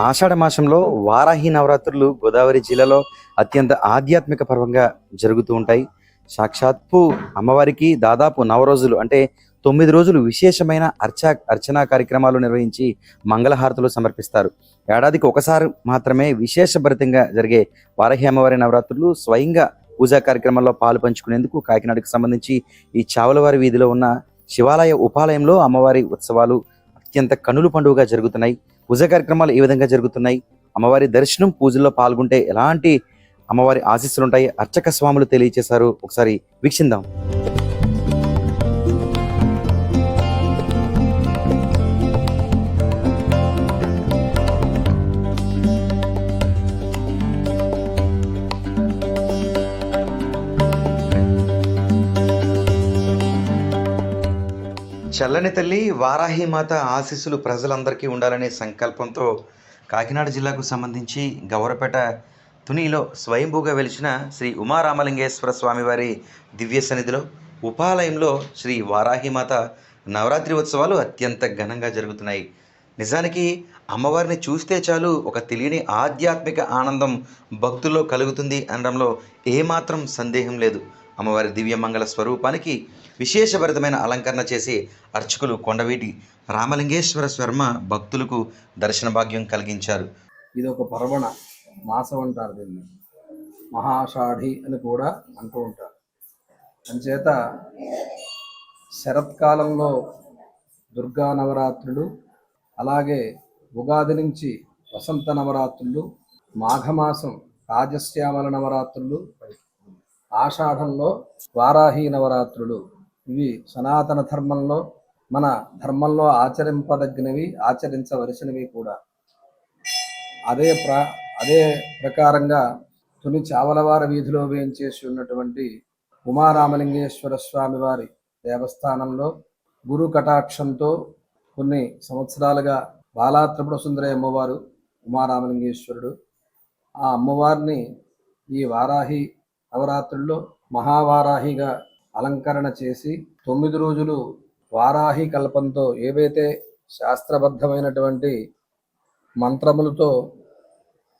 ఆషాఢ మాసంలో వారాహి నవరాత్రులు గోదావరి జిల్లాలో అత్యంత ఆధ్యాత్మిక పర్వంగా జరుగుతూ ఉంటాయి. సాక్షాత్పు అమ్మవారికి దాదాపు నవరోజులు అంటే తొమ్మిది రోజులు విశేషమైన అర్చ అర్చనా కార్యక్రమాలు నిర్వహించి మంగళహారతులు సమర్పిస్తారు. ఏడాదికి ఒకసారి మాత్రమే విశేషభరితంగా జరిగే వారాహి అమ్మవారి నవరాత్రులు స్వయంగా పూజా కార్యక్రమాల్లో పాలు పంచుకునేందుకు కాకినాడకు సంబంధించి ఈ చావలవారి వీధిలో ఉన్న శివాలయ ఉపాలయంలో అమ్మవారి ఉత్సవాలు అత్యంత కనుల పండుగగా జరుగుతున్నాయి. పూజ కార్యక్రమాలు ఏ విధంగా జరుగుతున్నాయి. అమ్మవారి దర్శనం పూజల్లో పాల్గొంటే ఎలాంటి అమ్మవారి ఆశీస్సులు ఉంటాయి అర్చక స్వాములు తెలియచేశారు. ఒకసారి వీక్షిందాం. చల్లని తల్లి వారాహి మాత ఆశీస్సులు ప్రజలందరికీ ఉండాలనే సంకల్పంతో కాకినాడ జిల్లాకు సంబంధించి గౌరపేట తునిలో స్వయంభూగా వెలిచిన శ్రీ ఉమారామలింగేశ్వర స్వామివారి దివ్య సన్నిధిలో ఉపాలయంలో శ్రీ వారాహిమాత నవరాత్రి ఉత్సవాలు అత్యంత ఘనంగా జరుగుతున్నాయి. నిజానికి అమ్మవారిని చూస్తే చాలు ఒక తెలియని ఆధ్యాత్మిక ఆనందం భక్తుల్లో కలుగుతుంది అనడంలో ఏమాత్రం సందేహం లేదు. అమ్మవారి దివ్యమంగళ స్వరూపానికి విశేషభరితమైన అలంకరణ చేసి అర్చకులు కొండవీటి రామలింగేశ్వర శర్మ భక్తులకు దర్శన భాగ్యం కలిగించారు. ఇది ఒక పర్వణ మాసం అంటారు దీన్ని. మహాషాఢి అని కూడా అంటూ ఉంటారు. అంచేత శరత్కాలంలో దుర్గా నవరాత్రులు అలాగే ఉగాది నుంచి వసంత నవరాత్రులు మాఘమాసం రాజశ్యామల నవరాత్రులు ఆషాఢంలో వారాహి నవరాత్రులు. ఇవి సనాతన ధర్మంలో మన ధర్మంలో ఆచరింపదగినవి ఆచరించవలసినవి కూడా. అదే ప్ర అదే ప్రకారంగా తుని చావలవార వీధిలో వేయించేసి ఉన్నటువంటి ఉమారామలింగేశ్వర స్వామి వారి దేవస్థానంలో గురు కటాక్షంతో కొన్ని సంవత్సరాలుగా బాలా త్రిపుర సుందరి అమ్మవారు ఉమారామలింగేశ్వరుడు. ఆ అమ్మవారిని ఈ వారాహి నవరాత్రుల్లో మహావారాహిగా అలంకరణ చేసి తొమ్మిది రోజులు వారాహి కల్పంతో ఏవైతే శాస్త్రబద్ధమైనటువంటి మంత్రములతో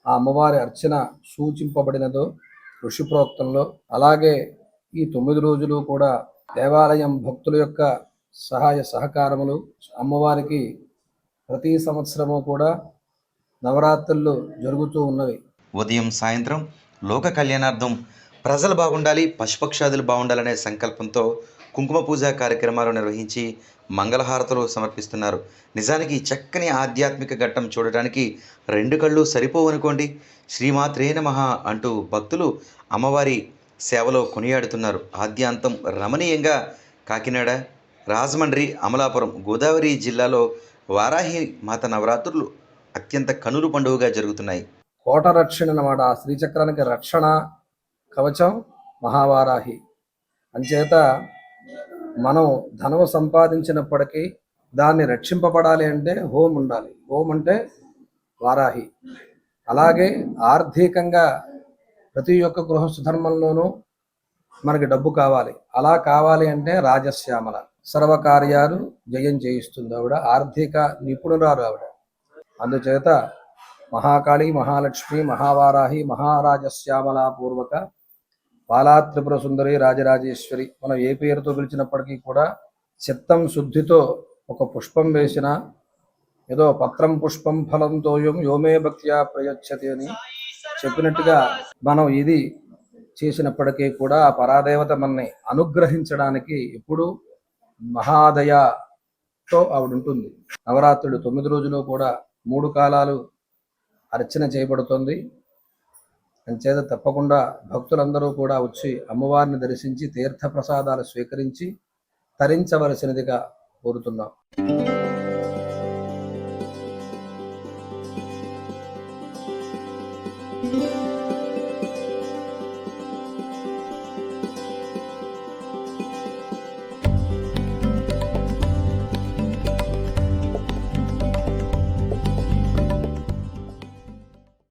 ఆ అమ్మవారి అర్చన సూచింపబడినదో ఋషి ప్రోక్తంలో అలాగే ఈ తొమ్మిది రోజులు కూడా దేవాలయం భక్తుల యొక్క సహాయ సహకారములు అమ్మవారికి ప్రతి సంవత్సరము కూడా నవరాత్రులు జరుగుతూ ఉన్నవి. ఉదయం సాయంత్రం లోక కళ్యాణార్థం ప్రజలు బాగుండాలి పశుపక్షాదులు బాగుండాలనే సంకల్పంతో కుంకుమ పూజ కార్యక్రమాలు నిర్వహించి మంగళహారతలు సమర్పిస్తున్నారు. నిజానికి చక్కని ఆధ్యాత్మిక ఘట్టం చూడటానికి రెండు కళ్ళు సరిపోవనుకోండి. శ్రీమాత్రే నమ అంటూ భక్తులు అమ్మవారి సేవలో కొనియాడుతున్నారు. ఆద్యాంతం రమణీయంగా కాకినాడ రాజమండ్రి అమలాపురం గోదావరి జిల్లాలో వారాహి మాత నవరాత్రులు అత్యంత కనులు పండుగగా జరుగుతున్నాయి. కోట రక్షణ అన్నమాట. ఆ శ్రీచక్రానికి రక్షణ కవచం మహావారాహి. అంచేత మనం ధనం సంపాదించినప్పటికీ దాన్ని రక్షింపబడాలి అంటే హోం ఉండాలి. హోం అంటే వారాహి. అలాగే ఆర్థికంగా ప్రతి ఒక్క గృహస్థ ధర్మంలోనూ మనకి డబ్బు కావాలి. అలా కావాలి అంటే రాజశ్యామల. సర్వకార్యాలు జయం చేయిస్తుంది ఆవిడ. ఆర్థిక నిపుణురాలు ఆవిడ. అందుచేత మహాకాళి మహాలక్ష్మి మహావారాహి మహారాజశ్యామల పూర్వక బాలా త్రిపుర సుందరి రాజరాజేశ్వరి మనం ఏ పేరుతో పిలిచినప్పటికీ కూడా చిత్తం శుద్ధితో ఒక పుష్పం వేసిన ఏదో పత్రం పుష్పం ఫలంతో యోమే భక్త్యా ప్రయచ్చతి అని చెప్పినట్టుగా మనం ఇది చేసినప్పటికీ కూడా ఆ పరాదేవత మనని అనుగ్రహించడానికి ఎప్పుడు మహాదయతో ఆవిడ ఉంటుంది. నవరాత్రులు తొమ్మిది రోజులు కూడా మూడు కాలాలు అర్చన చేయబడుతుంది. అంచేత తప్పకుండా భక్తులందరూ కూడా వచ్చి అమ్మవారిని దర్శించి తీర్థ ప్రసాదాలు స్వీకరించి తరించవలసినదిగా కోరుతున్నాం.